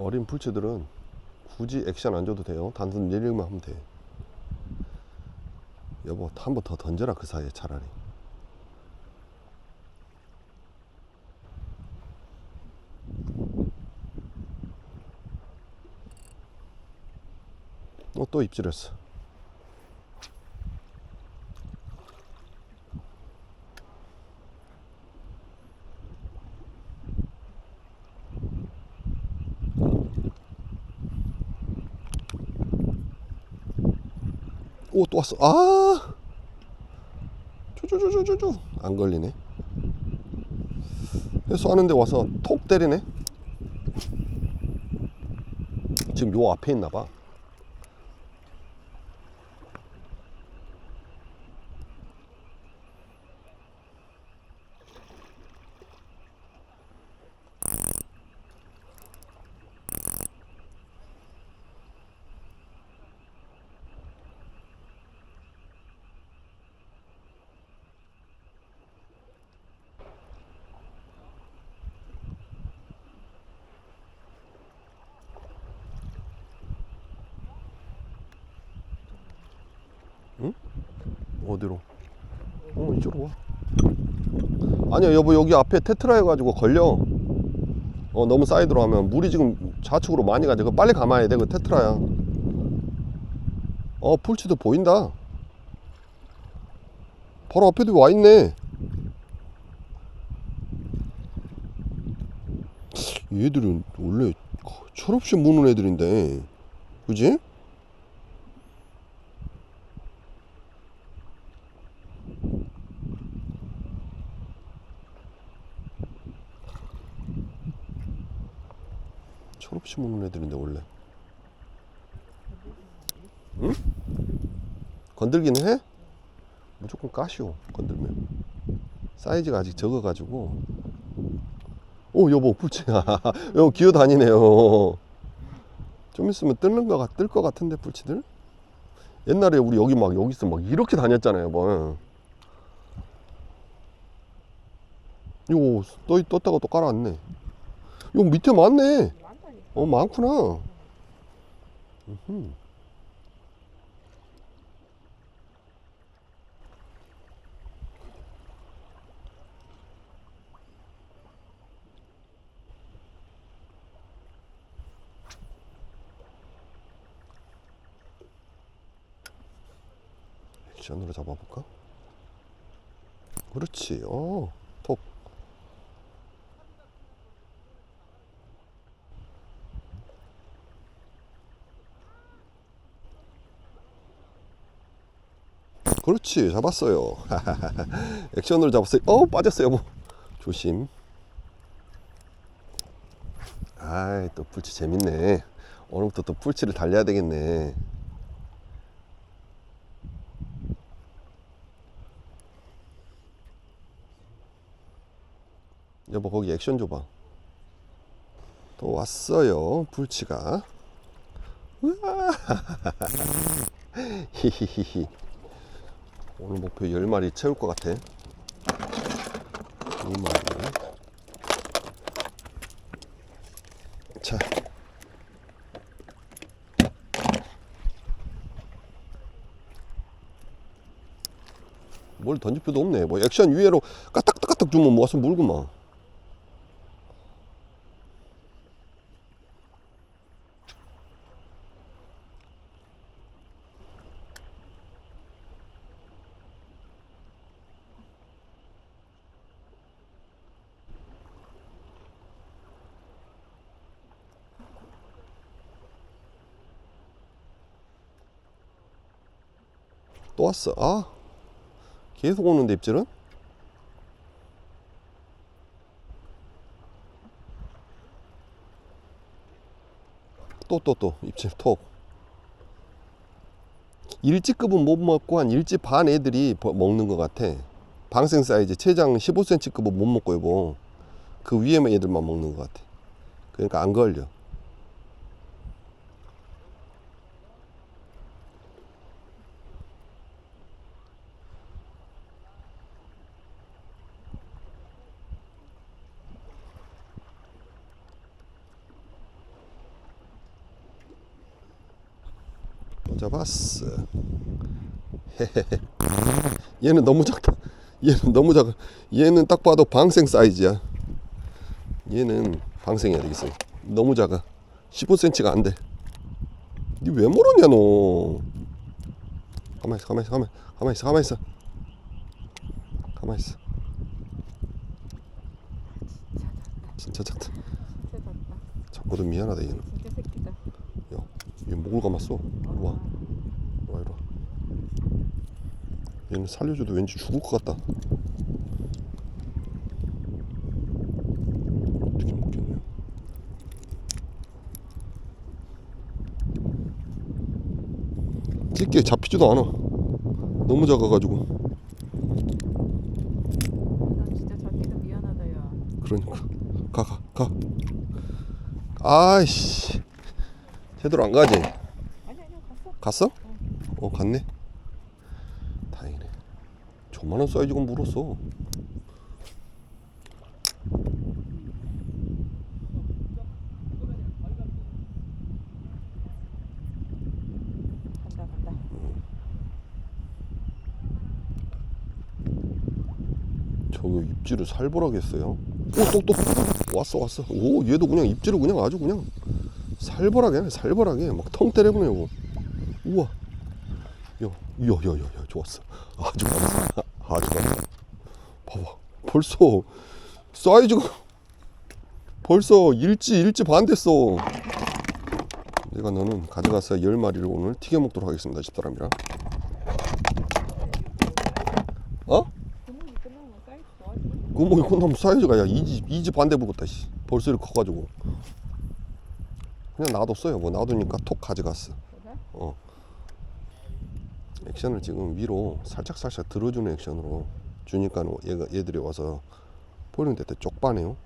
어린 풀치들은 굳이 액션 안 줘도 돼요. 단순 릴링만 하면 돼. 여보, 한 번 더 던져라 그 사이에 차라리. 어, 또 입질했어. 오, 또 왔어. 아! 쪼쪼쪼쪼쪼. 안 걸리네. 해수하는데 와서 톡 때리네. 지금 요 앞에 있나 봐. 어디로? 어, 이쪽으로 와. 아니야, 여보, 여기 앞에 테트라 해가지고 걸려. 어, 너무 사이드로 하면 물이 지금 좌측으로 많이 가지. 그 빨리 감아야 돼, 그 테트라야. 어, 풀치도 보인다. 바로 앞에도 와 있네. 얘들은 원래 철없이 무는 애들인데, 그지? 철 없이 먹는 애들인데 원래. 응? 건들기는 해? 무조건 까시오 건들면. 사이즈가 아직 적어가지고. 오 여보 풀치야 여보 기어다니네요. 좀 있으면 뜰는 거 같, 뜰것 같은데 풀치들? 옛날에 우리 여기 막 여기서 막 이렇게 다녔잖아요 여보 이거 떠, 떴다가 또 깔아왔네. 이거 밑에 많네. 어 많구나. 음흠. 액션으로 잡아볼까? 그렇지. 어, 톡. 그렇지 잡았어요. 액션으로 잡았어요. 어 빠졌어요. 뭐 조심. 아이 또 풀치 재밌네. 오늘부터 또 풀치를 달려야 되겠네. 여보 거기 액션 줘봐. 또 왔어요 풀치가. 히히히히 오늘 목표 10마리 채울 것 같아. 2마리. 자. 뭘 던질 필요도 없네. 뭐 액션 위에로 까딱까딱 주면 모아서 물구만 또 왔어. 아, 계속 오는데 입질은? 또 또 또 입질 톡. 일지급은 못 먹고 한 일지 반 애들이 버- 먹는 것 같아. 방생 사이즈 최장 15cm급은 못 먹고 이거 그 위에 애들만 먹는 것 같아. 그러니까 안 걸려. 잡았어. 헤헤헤. 얘는 너무 작다. 얘는 너무 작아. 얘는 딱 봐도 방생 사이즈야. 얘는 방생해야 되겠어. 너무 작아. 15cm가 안 돼. 니 왜 물었냐 너? 가만 있어, 가만 있어, 가만, 가만 있어, 가만 있어. 가만 있어. 진짜 작다. 자꾸도 미안하다 얘는. 진짜 새끼다. 야, 얘 목을 감았어. 와. 이리 와, 이리 와. 얘는 살려줘도 왠지 죽을 것 같다. 어떻게 먹겠냐? 찌게 잡히지도 않아. 너무 작아가지고. 난 진짜 잡기도 미안하다 야. 그러니까 가가 가. 아이씨. 제대로 안 가지. 아니 아니야 갔어. 갔어? 어 갔네. 다행이네. 저만한 사이즈가 물었어. 간다 간다. 저거 입질을 살벌하게 했어요. 오또또 왔어 왔어. 오 얘도 그냥 입질을 그냥 아주 그냥 살벌하게 살벌하게 막 텅 때려보내고. 우와. 야야야야야 좋았어. 아주 많았어. 아주 많았어. 봐봐 벌써 사이즈가 벌써 일지 일지 반 됐어. 내가 너는 가져가서 열 마리를 오늘 튀겨 먹도록 하겠습니다 집사람이랑. 어? 구멍이 끝나면. 구멍이 콘돔 사이즈가 야 이지 이지 반대 불었다 씨 벌써 이렇게 커가지고 그냥 놔뒀어요 뭐 놔두니까 톡 가져갔어? 어 액션을 지금 위로 살짝 살짝 들어주는 액션으로 주니까 얘들이 와서 보이는 데 쪽반해요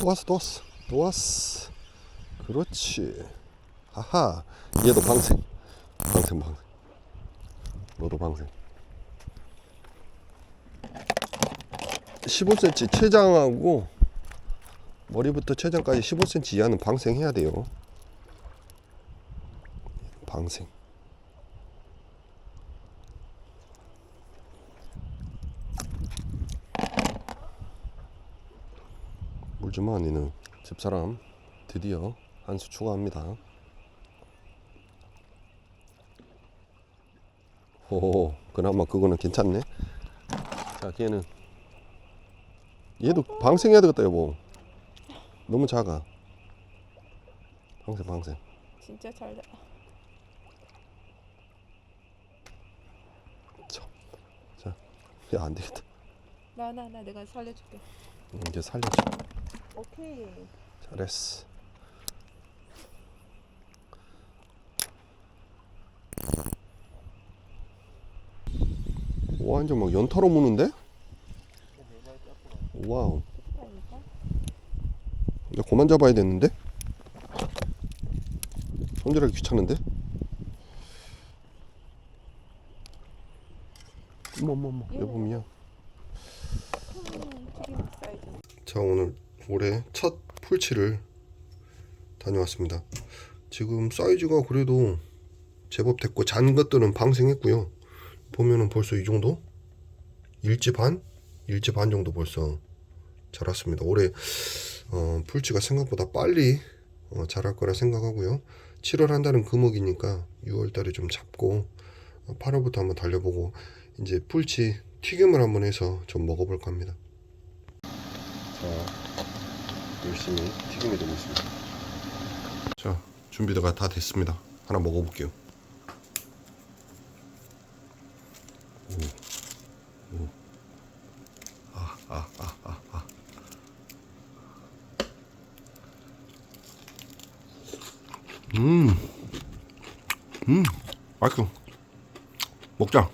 또 왔어 또 왔어 또 왔어. 그렇지. 하하 얘도 방생. 방생 방생. 너도 방생. 15cm 최장하고 머리부터 최장까지 15cm 이하는 방생해야 돼요. 방생 물주마 니는 집사람 드디어 한 수 추가합니다. 오, 그나마 그거는 괜찮네. 자, 걔는 얘도 방생해야 되겠다, 여보. 너무 작아. 방생, 방생. 진짜 잘. 돼. 자, 야, 안 되겠다. 나나 나 내가 살려줄게. 이제 살려줘. 오케이. 잘했어. 완전 막 연타로 무는데? 와우. 나 그만 잡아야 되는데? 손질하기 귀찮은데? 어머 여보 미안. 자 오늘 올해 첫 풀치를 다녀왔습니다. 지금 사이즈가 그래도 제법 됐고 잔 것들은 방생했고요. 보면은 벌써 이 정도? 일지 반? 일지 반 정도 벌써 자랐습니다. 올해 어, 풀치가 생각보다 빨리 어, 자랄 거라 생각하고요. 7월 한 달은 금옥이니까 6월 달에 좀 잡고 어, 8월부터 한번 달려보고 이제 풀치 튀김을 한번 해서 좀 먹어볼 겁니다. 자, 열심히 튀김이 되고 있습니다. 자, 준비가 다 됐습니다. 하나 먹어볼게요. 오, 오, 아, 아, 아, 아, 아. 음, 음, 맛있어. 먹자.